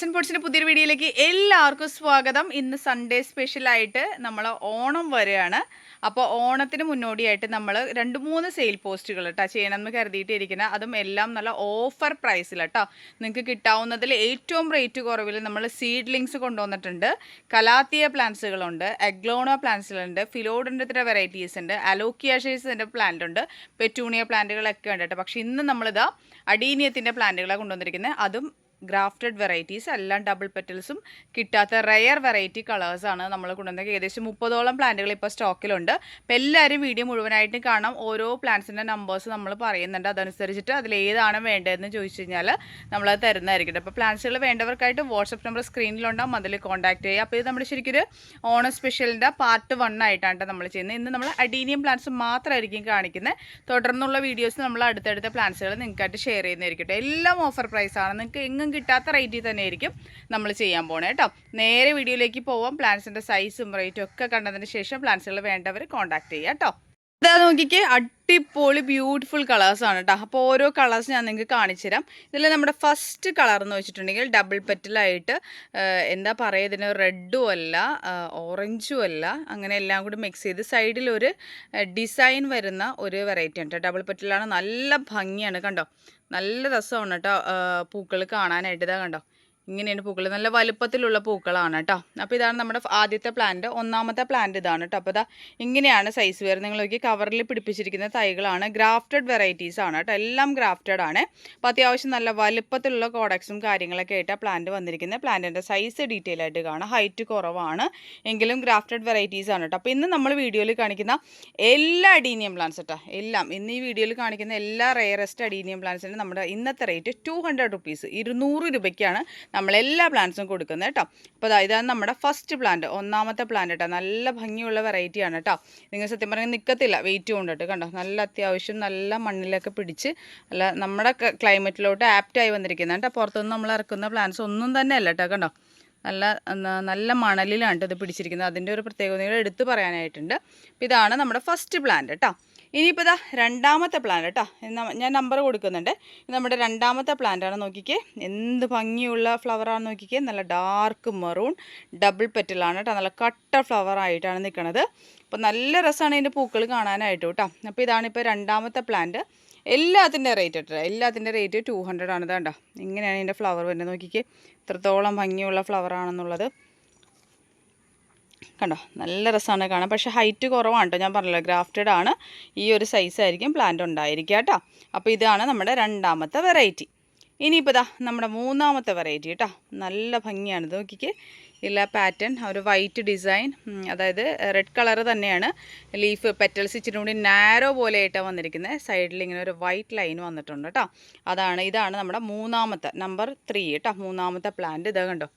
Plans and പുതിയൊരു വീഡിയോയിലേക്ക് എല്ലാവർക്കും സ്വാഗതം. ഇന്ന് സൺഡേ സ്പെഷ്യലായിട്ട് നമ്മൾ ഓണം വരെയാണ്. അപ്പോൾ ഓണത്തിന് മുന്നോടിയായിട്ട് നമ്മൾ രണ്ട് മൂന്ന് സെയിൽ പോസ്റ്റുകൾ കേട്ടോ ചെയ്യണമെന്ന് കരുതിയിട്ടിരിക്കുന്ന. അതും എല്ലാം നല്ല ഓഫർ പ്രൈസിൽ കേട്ടോ നിങ്ങൾക്ക് കിട്ടാവുന്നതിൽ ഏറ്റവും റേറ്റ് കുറവിൽ നമ്മൾ സീഡ്ലിങ്സ് കൊണ്ടുവന്നിട്ടുണ്ട്. കലാത്തിയ പ്ലാന്റ്സുകളുണ്ട് എഗ്ലോണോ പ്ലാന്റ്സുകളുണ്ട് ഫിലോഡൻഡത്തിന്റെ വെറൈറ്റീസ് ഉണ്ട് അലോക്കിയാഷേസിന്റെ പ്ലാന്റ് ഉണ്ട് പെറ്റൂണിയ പ്ലാന്റുകളൊക്കെ ഉണ്ട് കേട്ടോ പക്ഷേ ഇന്ന് നമ്മളിതാ അഡീനിയത്തിന്റെ പ്ലാന്റുകളാണ് കൊണ്ടുവന്നിരിക്കുന്നത് അതും ഗ്രാഫ്റ്റഡ് വെറൈറ്റീസ് എല്ലാം ഡബിൾ പെറ്റൽസും കിട്ടാത്ത റയർ വെറൈറ്റി കളേഴ്സാണ് നമ്മൾ കൊണ്ടുവന്നത് ഏകദേശം മുപ്പതോളം പ്ലാന്റുകൾ ഇപ്പോൾ സ്റ്റോക്കിലുണ്ട്. അപ്പോൾ എല്ലാവരും വീഡിയോ മുഴുവനായിട്ടും കാണാം. ഓരോ പ്ലാന്റ്സിന്റെ നമ്പേഴ്സ് നമ്മൾ പറയുന്നുണ്ട്. അതനുസരിച്ചിട്ട് അതിൽ ഏതാണ് വേണ്ടതെന്ന് ചോദിച്ചു കഴിഞ്ഞാൽ നമ്മളത് തരുന്നതായിരിക്കും അപ്പോൾ പ്ലാന്റ്സുകൾ വേണ്ടവർക്കായിട്ട് വാട്സപ്പ് നമ്പർ സ്ക്രീനിലുണ്ടാകും അതിൽ കോൺടാക്ട് ചെയ്യുക. അപ്പോൾ ഇത് നമ്മുടെ ഒരു ഓണ സ്പെഷ്യലിന്റെ പാർട്ട് വൺ ആയിട്ടാണ് നമ്മൾ ചെയ്യുന്നത്. ഇന്ന് നമ്മൾ അഡീനിയം പ്ലാന്റ്സ് മാത്രമായിരിക്കും കാണിക്കുന്നത് തുടർന്നുള്ള വീഡിയോസ് നമ്മൾ അടുത്തടുത്ത പ്ലാന്റ്സുകൾ നിങ്ങൾക്കായിട്ട് ഷെയർ ചെയ്യുന്നതായിരിക്കും എല്ലാം ഓഫർ പ്രൈസാണ് നിങ്ങൾക്ക് എങ്ങും കിട്ടാത്ത റേറ്റിൽ തന്നെ ആയിരിക്കും നമ്മൾ ചെയ്യാൻ പോണേ കേട്ടോ നേരെ വീഡിയോയിലേക്ക് പോവാം. പ്ലാന്റ്സിന്റെ സൈസും റേറ്റും ഒക്കെ കണ്ടതിന് ശേഷം പ്ലാന്റ്സുകൾ വേണ്ടവർ കോൺടാക്ട് ചെയ്യാം കേട്ടോ ഇതാ നോക്കിക്കേ അടിപൊളി ബ്യൂട്ടിഫുൾ കളേഴ്സ് ആണ് കേട്ടോ അപ്പോൾ ഓരോ കളേഴ്സ് ഞാൻ നിങ്ങൾക്ക് കാണിച്ചു തരാം ഇതിൽ നമ്മുടെ ഫസ്റ്റ് കളർ എന്ന് വെച്ചിട്ടുണ്ടെങ്കിൽ ഡബിൾ പെറ്റലായിട്ട് എന്താ പറയുക ഇതിന് റെഡും അല്ല ഓറഞ്ചും അല്ല അങ്ങനെ എല്ലാം കൂടി മിക്സ് ചെയ്ത് സൈഡിൽ ഒരു ഡിസൈൻ വരുന്ന ഒരു വെറൈറ്റി ആണ് ഉണ്ട് ഡബിൾ പെറ്റലാണ് നല്ല ഭംഗിയാണ് കണ്ടോ. നല്ല രസമാണ് കേട്ടോ പൂക്കൾ കാണാനായിട്ട് ഇതാ കണ്ടോ. ഇങ്ങനെയാണ് പൂക്കൾ നല്ല വലുപ്പത്തിലുള്ള പൂക്കളാണ് കേട്ടോ അപ്പോൾ ഇതാണ് നമ്മുടെ ആദ്യത്തെ പ്ലാന്റ് ഒന്നാമത്തെ പ്ലാന്റ് ഇതാണ് കേട്ടോ അപ്പോൾ ഇതാ ഇങ്ങനെയാണ് സൈസ് വരുന്നത്. നിങ്ങൾ നോക്കി കവറിൽ പിടിപ്പിച്ചിരിക്കുന്ന തൈകളാണ്. ഗ്രാഫ്റ്റഡ് വെറൈറ്റീസ് ആണ് കേട്ടോ എല്ലാം ഗ്രാഫ്റ്റഡ് ആണ്. അപ്പോൾ അത്യാവശ്യം നല്ല വലുപ്പത്തിലുള്ള കോഡക്സും കാര്യങ്ങളൊക്കെ ആയിട്ടാണ് പ്ലാന്റ് വന്നിരിക്കുന്നത്. പ്ലാന്റിന്റെ സൈസ് ഡീറ്റെയിൽ ആയിട്ട് കാണാം. ഹൈറ്റ് കുറവാണ്. എങ്കിലും ഗ്രാഫ്റ്റഡ് വെറൈറ്റീസ് ആണ് കേട്ടോ അപ്പോൾ ഇന്ന് നമ്മൾ വീഡിയോയിൽ കാണിക്കുന്ന എല്ലാ അഡീനിയം പ്ലാന്റ്സ് കേട്ടോ എല്ലാം. ഇന്ന് ഈ വീഡിയോയിൽ കാണിക്കുന്ന എല്ലാ റെയറസ്റ്റ് അഡീനിയം പ്ലാന്റ്സിനും നമ്മുടെ ഇന്നത്തെ റേറ്റ് ടു ഹൺഡ്രഡ് റുപ്പീസ് ഇരുന്നൂറ് രൂപയ്ക്കാണ് നമ്മളെല്ലാ പ്ലാന്റ്സും കൊടുക്കുന്നത് കേട്ടോ. അപ്പോൾ ഇതാണ് നമ്മുടെ ഫസ്റ്റ് പ്ലാന്റ് ഒന്നാമത്തെ പ്ലാന്റ് കേട്ടോ. നല്ല ഭംഗിയുള്ള വെറൈറ്റിയാണ് കേട്ടോ. നിങ്ങൾ സത്യം പറഞ്ഞാൽ നിൽക്കത്തില്ല വെയിറ്റ് കൊണ്ടിട്ട് കണ്ടോ? നല്ല അത്യാവശ്യം നല്ല മണ്ണിലൊക്കെ പിടിച്ച് അല്ല നമ്മുടെ ക്ലൈമറ്റിലോട്ട് ആപ്റ്റായി വന്നിരിക്കുന്നത് കേട്ടോ. പുറത്തുനിന്ന് നമ്മൾ ഇറക്കുന്ന പ്ലാന്റ്സ് ഒന്നും തന്നെ അല്ല കേട്ടോ. കണ്ടോ? നല്ല നല്ല മണലിലാണ് ഇത് പിടിച്ചിരിക്കുന്നത്. അതിന്റെ ഒരു പ്രത്യേകതകൾ എടുത്തു പറയാനായിട്ടുണ്ട്. ഇതാണ് നമ്മുടെ ഫസ്റ്റ് പ്ലാന്റ് കേട്ടോ. ഇനിയിപ്പോൾ ഇതാ രണ്ടാമത്തെ പ്ലാന്റ് കേട്ടോ ഞാൻ നമ്പർ കൊടുക്കുന്നുണ്ട്. നമ്മുടെ രണ്ടാമത്തെ പ്ലാന്റാണ് നോക്കിക്കേ. എന്ത് ഭംഗിയുള്ള ഫ്ലവറാണ് നോക്കിക്കേ. നല്ല ഡാർക്ക് മെറൂൺ ഡബിൾ പെറ്റലാണ് കേട്ടോ നല്ല കട്ട ഫ്ലവർ ആയിട്ടാണ് നിൽക്കുന്നത് അപ്പോൾ നല്ല രസമാണ് ഇതിന്റെ പൂക്കൾ കാണാനായിട്ട് കേട്ടോ അപ്പോൾ ഇതാണിപ്പോൾ രണ്ടാമത്തെ പ്ലാന്റ് എല്ലാത്തിന്റെ റേറ്റ് കേട്ടോ എല്ലാത്തിന്റെ റേറ്റ് ടു ഹൺഡ്രഡ് ആണ് ഇതാണ്ടോ ഇങ്ങനെയാണ് ഇതിന്റെ ഫ്ലവർ വരുന്നത് നോക്കിക്കേ. ഇത്രത്തോളം ഭംഗിയുള്ള ഫ്ലവർ ആണെന്നുള്ളത്. കണ്ടോ? നല്ല രസമാണ് കാണാൻ. പക്ഷേ ഹൈറ്റ് കുറവാണ് കേട്ടോ ഞാൻ പറഞ്ഞല്ലോ. ഗ്രാഫ്റ്റഡ് ആണ്. ഈ ഒരു സൈസായിരിക്കും പ്ലാന്റ് ഉണ്ടായിരിക്കുക കേട്ടോ അപ്പോൾ ഇതാണ് നമ്മുടെ രണ്ടാമത്തെ വെറൈറ്റി ഇനിയിപ്പോൾ ഇതാ നമ്മുടെ മൂന്നാമത്തെ വെറൈറ്റി കേട്ടോ നല്ല ഭംഗിയാണ്. ഇത് നോക്കിക്കേ. ഇല്ല പാറ്റേൺ ഒരു വൈറ്റ് ഡിസൈൻ അതായത് റെഡ് കളർ തന്നെയാണ്. ലീഫ് പെറ്റൽസ് ഇച്ചിരി കൂടി നാരോ പോലെയായിട്ടാണ് വന്നിരിക്കുന്നത്. സൈഡിൽ ഇങ്ങനെ ഒരു വൈറ്റ് ലൈൻ വന്നിട്ടുണ്ട് കേട്ടോ അതാണ് ഇതാണ് നമ്മുടെ മൂന്നാമത്തെ നമ്പർ ത്രീ കേട്ടോ മൂന്നാമത്തെ പ്ലാന്റ് ഇതാ കണ്ടോ?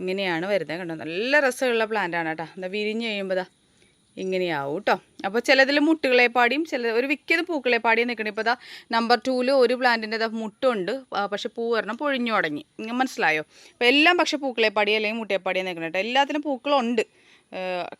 ഇങ്ങനെയാണ് വരുന്നത് കണ്ടോ? നല്ല രസമുള്ള പ്ലാന്റാണ് കേട്ടോ. എന്താ വിരിഞ്ഞ് കഴിയുമ്പോൾ ഇതാ ഇങ്ങനെയാവും കേട്ടോ അപ്പോൾ ചിലതിൽ മുട്ടുകളെ പാടിയും ചില ഒരു വിക്കത് പൂക്കളെ പാടിയും നിൽക്കണം ഇപ്പോൾ ഇതാ നമ്പർ ടൂവിൽ ഒരു പ്ലാന്റിന്റെ മുട്ടുണ്ട്. പക്ഷേ പൂ വരണം പൊഴിഞ്ഞു തുടങ്ങി. മനസ്സിലായോ? അപ്പോൾ എല്ലാം പക്ഷേ പൂക്കളെ പാടി അല്ലെങ്കിൽ മുട്ടയെ പാടിയും നിൽക്കണം കേട്ടോ എല്ലാത്തിനും പൂക്കളുണ്ട്.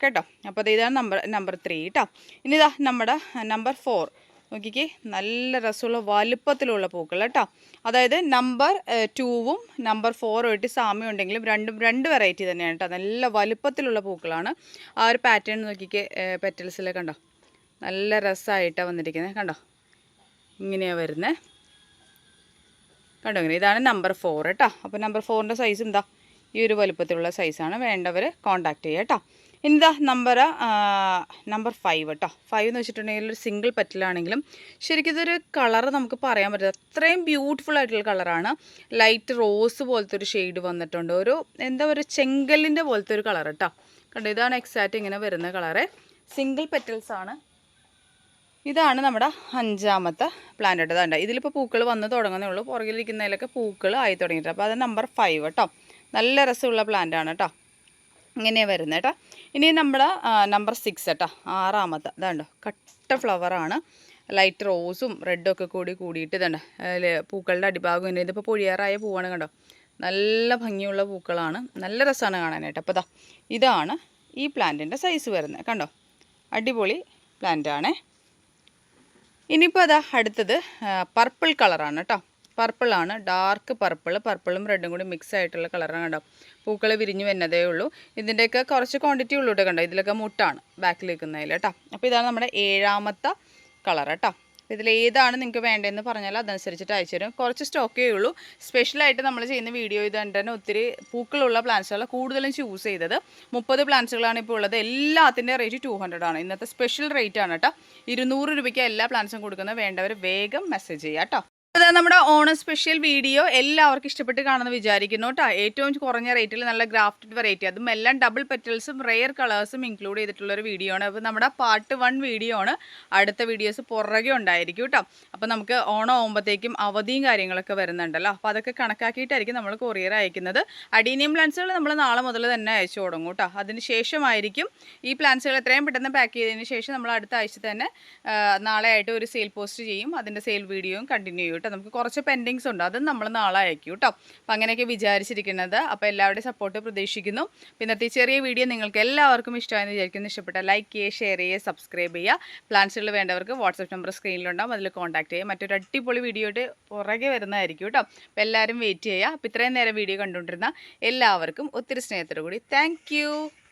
കേട്ടോ? അപ്പോൾ ഇതാണ് നമ്പർ നമ്പർ ത്രീ കേട്ടോ ഇനി ഇതാ നമ്മുടെ നമ്പർ ഫോർ നോക്കിക്കേ നല്ല രസമുള്ള വലുപ്പത്തിലുള്ള പൂക്കൾ കേട്ടോ. അതായത് നമ്പർ ടൂവും നമ്പർ ഫോറും ആയിട്ട് സാമ്യം ഉണ്ടെങ്കിലും രണ്ടും രണ്ട് വെറൈറ്റി തന്നെയാണ് കേട്ടോ. നല്ല വലുപ്പത്തിലുള്ള പൂക്കളാണ്. ആ ഒരു പാറ്റേൺ നോക്കിക്കേ പെറ്റൽസിലെ കണ്ടോ? നല്ല രസമായിട്ടാണ് വന്നിരിക്കുന്നത് കണ്ടോ? ഇങ്ങനെയാണ് വരുന്നത് കണ്ടോ ഇങ്ങനെ? ഇതാണ് നമ്പർ ഫോർ കേട്ടോ. അപ്പോൾ നമ്പർ ഫോറിന്റെ സൈസ് എന്താ? ഈ ഒരു വലുപ്പത്തിലുള്ള സൈസാണ് വേണ്ടവർ കോൺടാക്റ്റ് ചെയ്യാം കേട്ടോ. ഇനിതാ നമ്പർ നമ്പർ ഫൈവ് കേട്ടോ ഫൈവ് എന്ന് വെച്ചിട്ടുണ്ടെങ്കിൽ ഒരു സിംഗിൾ പറ്റിലാണെങ്കിലും ശരിക്കും ഇതൊരു കളർ നമുക്ക് പറയാൻ പറ്റില്ല. അത്രയും ബ്യൂട്ടിഫുൾ ആയിട്ടുള്ള കളറാണ് ലൈറ്റ് റോസ് പോലത്തെ ഒരു ഷെയ്ഡ് വന്നിട്ടുണ്ട്. ഒരു എന്താ ഒരു ചെങ്കല്ലിന്റെ പോലത്തെ ഒരു കളർ കേട്ടോ കണ്ടോ ഇതാണ് എക്സാക്റ്റ് ഇങ്ങനെ വരുന്ന കളറ് സിംഗിൾ പെറ്റൽസ് ആണ്. ഇതാണ് നമ്മുടെ അഞ്ചാമത്തെ പ്ലാന്റ് കേട്ടോ ഇതിലിപ്പോൾ പൂക്കൾ വന്ന് തുടങ്ങുന്നേ ഉള്ളൂ. പുറകിലിരിക്കുന്നതിലൊക്കെ പൂക്കൾ ആയി തുടങ്ങിയിട്ടുണ്ട്. അപ്പോൾ അത് നമ്പർ ഫൈവ് കേട്ടോ നല്ല രസമുള്ള പ്ലാന്റ് ആണ് കേട്ടോ ഇങ്ങനെയാണ് വരുന്നത് കേട്ടോ. ഇനി നമ്മൾ നമ്പർ സിക്സ് കേട്ടോ. ആറാമത്തെ ഇതാണ്ടോ കട്ട ഫ്ലവറാണ് ലൈറ്റ് റോസും റെഡും ഒക്കെ കൂടി കൂടിയിട്ട് ഇതുണ്ട് പൂക്കളുടെ അടിഭാഗം ഇങ്ങനെ ഇതിപ്പോൾ പൊഴിയാറായ പൂവാണ് കണ്ടോ. നല്ല ഭംഗിയുള്ള പൂക്കളാണ്. നല്ല രസമാണ് കാണാനായിട്ട്. അപ്പോൾ ഇതാ ഇതാണ് ഈ പ്ലാന്റിന്റെ സൈസ് വരുന്നത് കണ്ടോ. അടിപൊളി പ്ലാന്റാണേ ഇനിയിപ്പോൾ അതാ അടുത്തത് പർപ്പിൾ കളറാണ് കേട്ടോ. പർപ്പിളാണ് ഡാർക്ക് പർപ്പിൾ പർപ്പിളും റെഡും കൂടി മിക്സ് ആയിട്ടുള്ള കളറാണ് കണ്ടോ? പൂക്കൾ വിരിഞ്ഞു വരുന്നതേ ഉള്ളൂ. ഇതിന്റെയൊക്കെ കുറച്ച് ക്വാണ്ടിറ്റി ഉള്ളൂ കേട്ടോ കണ്ടോ? ഇതിലൊക്കെ മുട്ടാണ് ബാക്കിൽ നിൽക്കുന്നതിൽ കേട്ടോ അപ്പോൾ ഇതാണ് നമ്മുടെ ഏഴാമത്തെ കളർ കേട്ടോ ഇതിൽ ഏതാണ് നിങ്ങൾക്ക് വേണ്ടതെന്ന് പറഞ്ഞാൽ അതനുസരിച്ചിട്ട് അയച്ചു തരും. കുറച്ച് സ്റ്റോക്കേ ഉള്ളൂ. സ്പെഷ്യലായിട്ട് നമ്മൾ ചെയ്യുന്ന വീഡിയോ ഇത് കണ്ട് തന്നെ ഒത്തിരി പൂക്കളുള്ള പ്ലാന്റ്സുകളാണ് കൂടുതലും ചൂസ് ചെയ്തത്. മുപ്പത് പ്ലാന്റ്സുകളാണ് ഇപ്പോൾ ഉള്ളത്. എല്ലാത്തിന്റെ റേറ്റ് ടു ആണ്. ഇന്നത്തെ സ്പെഷ്യൽ റേറ്റ് ആണ് കേട്ടോ ഇരുന്നൂറ് രൂപയ്ക്ക് എല്ലാ പ്ലാന്റ്സും കൊടുക്കുന്നത് വേണ്ടവർ വേഗം മെസ്സേജ് ചെയ്യാം കേട്ടോ അത് നമ്മുടെ ഓണ സ്പെഷ്യൽ വീഡിയോ എല്ലാവർക്കും ഇഷ്ടപ്പെട്ട് കാണുമെന്ന് വിചാരിക്കുന്നു കേട്ടോ. ഏറ്റവും കുറഞ്ഞ റേറ്റിൽ നല്ല ഗ്രാഫ്റ്റഡ് വെറൈറ്റി അതും എല്ലാം ഡബിൾ പെറ്റൽസും റെയർ കളേഴ്സും ഇൻക്ലൂഡ് ചെയ്തിട്ടുള്ള ഒരു വീഡിയോ ആണ്. അപ്പോൾ നമ്മുടെ പാർട്ട് വൺ വീഡിയോ ആണ്. അടുത്ത വീഡിയോസ് പുറകെ ഉണ്ടായിരിക്കും കേട്ടോ. അപ്പോൾ നമുക്ക് ഓണം ആകുമ്പോഴത്തേക്കും അവധിയും കാര്യങ്ങളൊക്കെ വരുന്നുണ്ടല്ലോ. അപ്പോൾ അതൊക്കെ കണക്കാക്കിയിട്ടായിരിക്കും നമ്മൾ കൊറിയർ അയക്കുന്നത്. അഡീനിയം പ്ലാൻസുകൾ നമ്മൾ നാളെ മുതൽ തന്നെ അയച്ചു തുടങ്ങും കേട്ടോ. അതിന് ശേഷമായിരിക്കും ഈ പ്ലാൻസുകൾ എത്രയും പെട്ടെന്ന് പാക്ക് ചെയ്തതിന് ശേഷം നമ്മൾ അടുത്ത ആഴ്ച തന്നെ നാളെ ആയിട്ട് ഒരു സെയിൽ പോസ്റ്റ് ചെയ്യും. അതിന്റെ സെയിൽ വീഡിയോയും കണ്ടിന്യൂ ചെയ്യും കേട്ടോ. നമുക്ക് കുറച്ച് പെൻഡിങ്സ് ഉണ്ട്. അതും നമ്മൾ നാളെ അയക്കും കേട്ടോ. അപ്പം അങ്ങനെയൊക്കെ വിചാരിച്ചിരിക്കുന്നത്. അപ്പോൾ എല്ലാവരുടെയും സപ്പോർട്ട് പ്രതീക്ഷിക്കുന്നു. ഇന്നത്തെ ചെറിയ വീഡിയോ നിങ്ങൾക്ക് എല്ലാവർക്കും ഇഷ്ടമായെന്ന് വിചാരിക്കുന്നു. ഇഷ്ടപ്പെട്ട ലൈക്ക് ചെയ്യുക ഷെയർ ചെയ്യുക സബ്സ്ക്രൈബ് ചെയ്യുക. പ്ലാൻസുകൾ വേണ്ടവർക്ക് വാട്സപ്പ് നമ്പർ സ്ക്രീനിലുണ്ടാവും. അതിൽ കോൺടാക്ട് ചെയ്യുക. മറ്റൊരു അടിപൊളി വീഡിയോ പുറകെ വരുന്നതായിരിക്കും കേട്ടോ. അപ്പോൾ എല്ലാവരും വെയിറ്റ് ചെയ്യുക. അപ്പോൾ ഇത്രയും നേരം വീഡിയോ കണ്ടുകൊണ്ടിരുന്ന എല്ലാവർക്കും ഒത്തിരി സ്നേഹത്തോടു കൂടി താങ്ക്